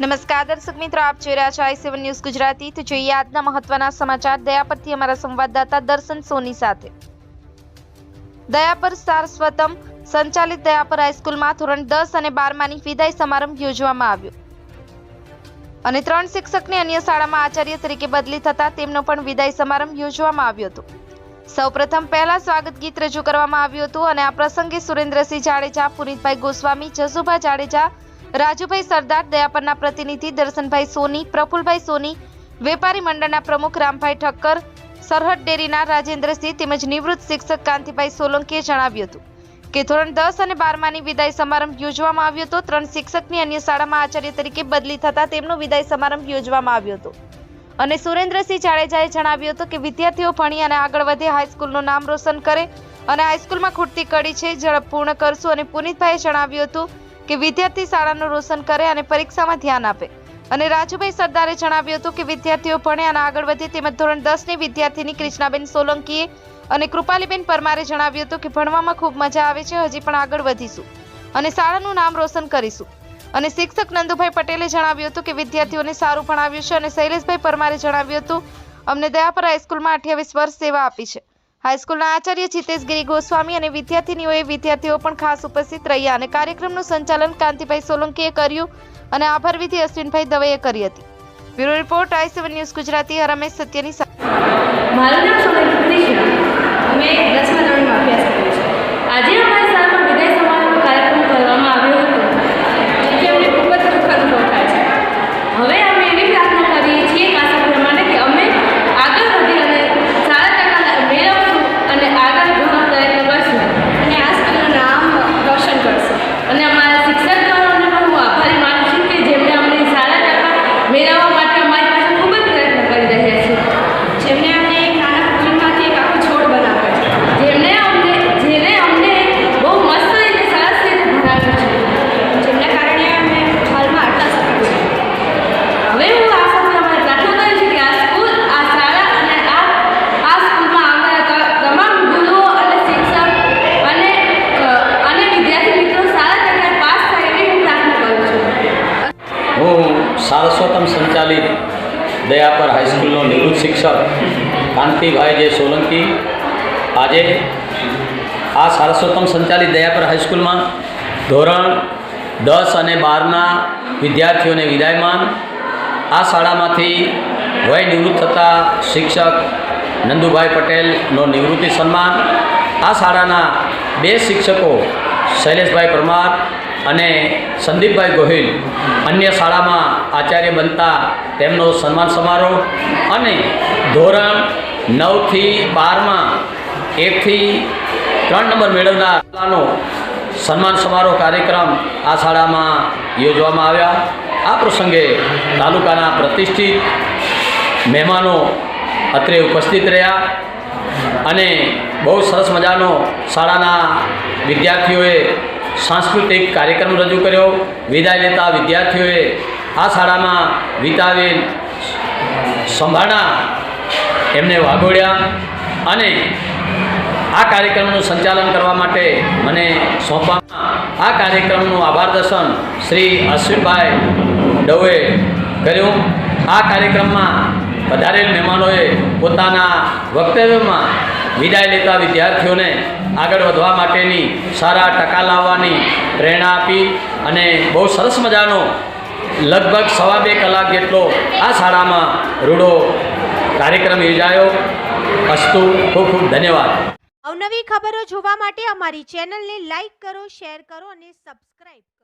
નમસ્કાર, દર્શક મિત્રો, આપ જોઈ રહ્યા છો આઈ સેવન ન્યૂઝ ગુજરાતી. તો જોઈએ આજના મહત્વના સમાચાર. દયાપરથી અમારા સંવાદદાતા દર્શન સોની સાથે. દયાપર સારસ્વતમ સંચાલિત દયાપર હાઈસ્કૂલમાં ધોરણ દસ અને બારમાની વિદાય સમારંભ યોજવામાં આવ્યો. અને ત્રણ શિક્ષકને અન્ય શાળામાં આચાર્ય તરીકે બદલી થતા તેમનો પણ વિદાય સમારંભ યોજવામાં આવ્યો હતો. સૌપ્રથમ પહેલા સ્વાગત ગીત રજૂ કરવામાં આવ્યું હતું અને આ પ્રસંગે સુરેન્દ્રસિંહ જાડેજા, પુનિતભાઈ ગોસ્વામી, જસુભા જાડેજા રાજુભાઈ સરદાર દયાપરના પ્રતિનિધિ, દર્શનભાઈ સોની, પ્રફુલભાઈ સોની, વેપારી મંડળના પ્રમુખ રામભાઈ ઠક્કર, સરહદ ડેરીના રાજેન્દ્રસિંહ તેમજ નિવૃત્ત શિક્ષક કાંતિભાઈ સોલંકીએ જણાવ્યું હતું કે ધોરણ દસ અને બારમાની વિદાય સમારંભ યોજવામાં આવ્યો હતો. ત્રણ શિક્ષકની અન્ય શાળામાં આચાર્ય તરીકે બદલી થતા તેમનો વિદાય સમારંભ યોજવામાં આવ્યો હતો. અને સુરેન્દ્રસિંહ જાડેજાએ જણાવ્યું હતું કે વિદ્યાર્થીઓ ભણી અને આગળ વધે હાઈસ્કૂલનું નામ રોશન કરે અને હાઈસ્કૂલમાં ખૂટતી કડી છે, ઝડપ પૂર્ણ કરશું અને પુનિતભાઈએ જણાવ્યું હતું કે વિદ્યાર્થી શાળાનું રોશન કરે અને પરીક્ષામાં ધ્યાન આપે. અને રાજુભાઈ સરદારે જણાવ્યું હતું કે વિદ્યાર્થીઓ ભણે અને આગળ વધે તેમજ ધોરણ દસની વિદ્યાર્થીની કૃષ્ણાબેન સોલંકીએ અને કૃપાલીબેન પરમારે જણાવ્યું હતું કે ભણવામાં ખૂબ મજા આવે છે, હજી પણ આગળ વધીશું અને શાળાનું નામ રોશન કરીશું. અને શિક્ષક નંદુભાઈ પટેલે જણાવ્યું હતું કે વિદ્યાર્થીઓને સારું ભણાવ્યું છે અને શૈલેષભાઈ પરમારે જણાવ્યું હતું, અમને દયાપર હાઈસ્કૂલમાં અઠ્યાવીસ વર્ષ સેવા આપી છે. હાઈસ્કૂલના આચાર્ય જીતેશગીરી ગોસ્વામી અને વિદ્યાર્થીનીઓએ વિદ્યાર્થીઓ પણ ખાસ ઉપસ્થિત રહ્યા અને કાર્યક્રમનું સંચાલન કાંતિભાઈ સોલંકીએ કર્યું અને આભાર વિધિ અશ્વિનભાઈ દવેએ કરી હતી. Bureau report I seven news Gujarati Ramesh સત્યની સાથે. અભ્યાસ કર્યો છે આજે અમારી શાળામાં વિદાય સમારંભ કાર્યક્રમ કરવામાં આવ્યો હતો જેથી અમને ખૂબ જ દુઃખ અનુભવ થાય છે હવે અમે એવી પ્રાર્થના કરીએ છીએ કે આશા પ્રમાણે કે અમે આગળ વધી અને સારા ટકા મેળવશું અને આગળ ઘણો પ્રયત્ન કરશું અને આ સ્કૂલનું નામ રોશન કરશું અને અમારા શિક્ષકગણોને પણ હું આભારી માનું છું કે જેમણે અમને સારા ટકા મેળવવા માટે અમારી પાસે ખૂબ જ પ્રયત્ન કરી રહ્યા છે જેમને અમને એક નાના ફૂલમાંથી એક આખો છોડ બનાવ્યો છે જેમને અમને જેને અમને બહુ મસ્ત રીતે સરસ રીતે ભણાવ્યું છે જેમના કારણે અમે હાલમાં આટલા સફળ છીએ હવે હું આ સાથે અમારે પ્રાર્થના કરું છું કે આ સ્કૂલ આ શાળા અને આ આ સ્કૂલમાં આવનારા ત- તમામ ગુરુઓ અને શિક્ષક અને અ, અને વિદ્યાર્થી મિત્રો સારા ટકા પાસ થાય એવી હું પ્રાર્થના કરું છું હું સારસ્વતમ સંચાલિત દયાપર હાઈસ્કૂલનો નિવૃત્ત શિક્ષક કાંતિભાઈ જે સોલંકી આજે આ સારસ્વતમ સંચાલિત દયાપર હાઈસ્કૂલમાં ધોરણ દસ અને બારના વિદ્યાર્થીઓને વિદાયમાન. આ શાળામાંથી વય નિવૃત્ત થતા શિક્ષક નંદુભાઈ પટેલનો નિવૃત્તિ સન્માન. આ શાળાના બે શિક્ષકો શૈલેષભાઈ પરમાર અને સંદીપભાઈ ગોહિલ અન્ય શાળામાં આચાર્ય બનતા તેમનો સન્માન સમારોહ અને ધોરણ નવથી બારમાં એકથી ત્રણ નંબર મેળવનારનો સન્માન સમારોહ કાર્યક્રમ આ શાળામાં યોજવામાં આવ્યા. આ પ્રસંગે તાલુકાના પ્રતિષ્ઠિત મહેમાનો અત્રે ઉપસ્થિત રહ્યા અને બહુ સરસ મજાનો શાળાના વિદ્યાર્થીઓએ સાંસ્કૃતિક કાર્યક્રમ રજૂ કર્યો. વિદાય લેતા વિદ્યાર્થીઓએ આ શાળામાં વિતાવેલ સંભાળના એમને વાગોળ્યા અને આ કાર્યક્રમનું સંચાલન કરવા માટે મને સોંપવામાં આ કાર્યક્રમનું આભાર દર્શન શ્રી અશ્વિનભાઈ ડવે કર્યું. આ કાર્યક્રમમાં પધારેલ મહેમાનોએ પોતાના વક્તવ્યમાં વિદાય લેતા વિદ્યાર્થીઓને આગળ વધવા માટેની સારા ટકા લાવવાની પ્રેરણા આપી અને બહુ સરસ મજાનો લગભગ સવા બે કલાક જેટલો આ શાળામાં રૂડો કાર્યક્રમ યોજાયો. અસ્તુ, ખૂબ ખૂબ ધન્યવાદ. અવનવી ખબરો જોવા માટે અમારી ચેનલને લાઈક કરો, શેર કરો અને સબસ્ક્રાઇબ કરો.